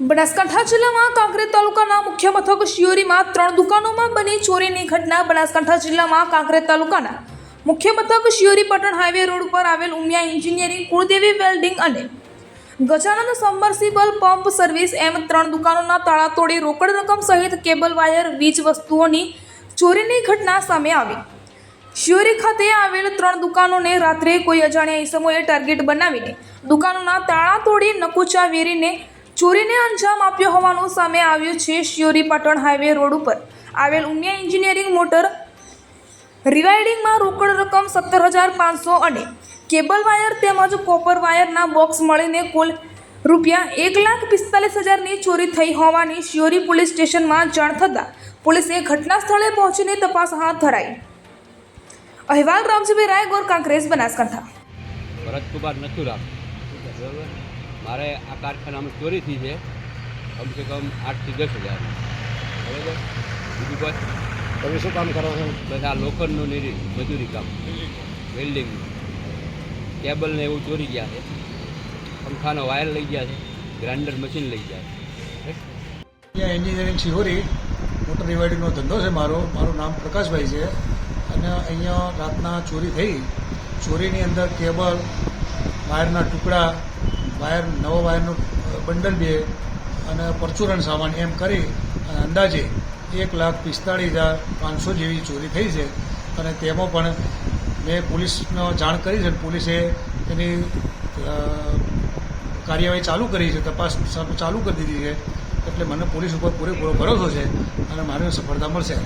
બનાસકાંઠા જિલ્લામાં કાંકરેજ તાલુકાના મુખ્ય મથક શિયોરીમાં ત્રણ દુકાનોમાં બની ચોરીની ઘટના બનાસકાંઠા જિલ્લામાં કાંકરેજ તાલુકાના મુખ્ય મથક શિયોરી પટણ હાઈવે રોડ પર આવેલ ઉમિયા એન્જિનિયરિંગ કુળદેવી વેલ્ડિંગ અને ગજાનંદ સબમર્સિબલ પંપ સર્વિસ એમ ત્રણ દુકાનોના તાળા તોડી રોકડ રકમ સહિત કેબલ વાયર, વીજ વસ્તુઓની ચોરીની ઘટના સામે આવી. શિયોરી ખાતે આવેલ ત્રણ દુકાનોને રાત્રે કોઈ અજાણ્યા ઈસમોએ ટાર્ગેટ બનાવીને દુકાનોના તાળા તોડી નકુચા વેરીને ચોરીને અંજામ આપ્યો હોવાનું સામે આવ્યું છે શિયોરી પાટણ હાઈવે રોડ ઉપર. આવેલ ઉમિયા એન્જિનિયરિંગ મોટર રિવાઇડિંગમાં રોકડ રકમ સત્તર હજાર પાંચસો અને કેબલ વાયર તેમજ કોપર વાયરના બોક્સ મળીને કુલ રૂપિયા એક લાખ પિસ્તાલીસ હજારની ચોરી થઈ હોવાની શિયોરી પોલીસ સ્ટેશનમાં જાણ થતાં પોલીસે ઘટના સ્થળે પહોંચીને તપાસ હાથ ધરાઈ. અહેવાલ રામજીભાઈ રાય ગોર કાંકરેજ બનાસકાંઠા. ભરતકુમાર નથુરામ. બરાબર. મારે આ કારખાનામાં ચોરી થઈ છે. કમસે કમ આઠથી દસ હજાર. બરાબર? બીજું બસ. તમે શું કામ કરો છો? બસ આ લોખંડનું નિરી મજૂરી કામ. વેલ્ડિંગ કેબલ ને એવું ચોરી ગયા છે. પંખાનો વાયર લઈ ગયા છે. ગ્રાઇન્ડર મશીન લઈ ગયા છે. અહીંયા એન્જિનિયરિંગ શિહોરી. મોટર રિવાઇડિંગનો ધંધો છે મારો. મારું નામ પ્રકાશભાઈ છે. અને અહીંયા રાતના ચોરી થઈ. ચોરીની અંદર કેબલ વાયરના ટુકડા વાયર, નવો વાયરનું બંડલ બે અને પરચુરણ સામાન એમ કરી અંદાજે એક લાખ પિસ્તાળીસ હજાર પાંચસો જેવી ચોરી થઈ છે. અને તેમાં પણ મેં પોલીસનો જાણ કરી છે પોલીસે એની કાર્યવાહી ચાલુ કરી છે, તપાસ ચાલુ કરી દીધી છે. એટલે મને પોલીસ ઉપર પૂરેપૂરો ભરોસો છે અને મારે સફળતા મળશે.